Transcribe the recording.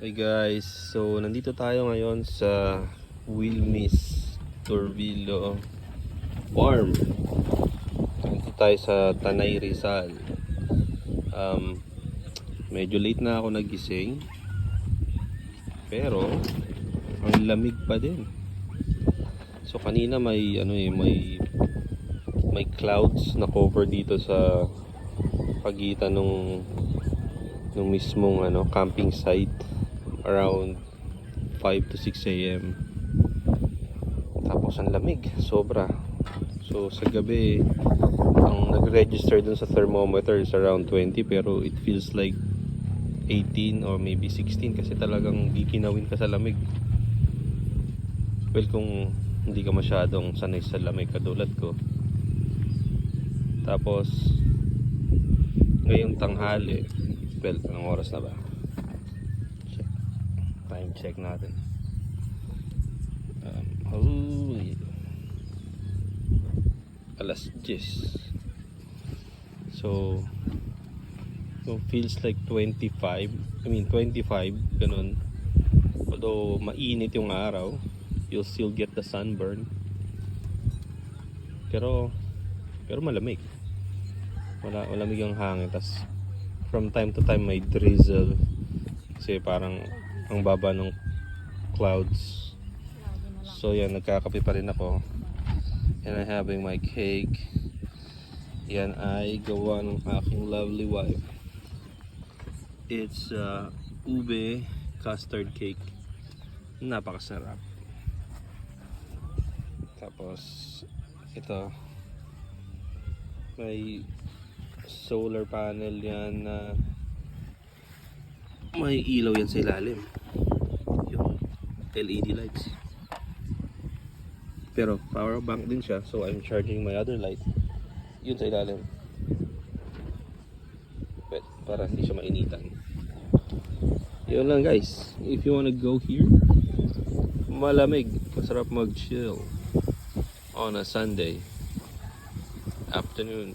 Hey guys, so nandito tayo ngayon sa Wilmis Torvillo Farm. Nandito tayo sa Tanay Rizal. Um, medyo late na ako nagising. Pero ang lamig pa din. So kanina may ano eh, may may clouds na cover dito sa pagitan nung nung mismong ano camping site around 5 to 6 a.m. Tapos ang lamig, sobra. So sa gabi, ang nag-register dun sa thermometer is around 20 pero it feels like 18 or maybe 16 kasi talagang giginawin ka sa lamig. Well, kung hindi ka masyadong sanay sa lamig katulad ko. Tapos, ngayong tanghali, well, anong oras na ba? Time check natin. Um, holy. Alas 10. So, so feels like 25. I mean 25, ganun. Although mainit yung araw, you'll still get the sunburn. Pero pero malamig. Wala malamig yung hangin tas from time to time may drizzle kasi parang ang baba ng clouds. So yan, nagkakape pa rin ako. And I'm having my cake. Yan ay gawa ng aking lovely wife. It's uh, ube custard cake. Napakasarap. Tapos ito may solar panel yan na may ilaw yan sa ilalim. LED lights. Pero power bank din siya so I'm charging my other light. Yun sa ilalim. But, para hindi siya mainitan. Yun lang guys. If you wanna go here, malamig. Masarap mag-chill on a Sunday afternoon.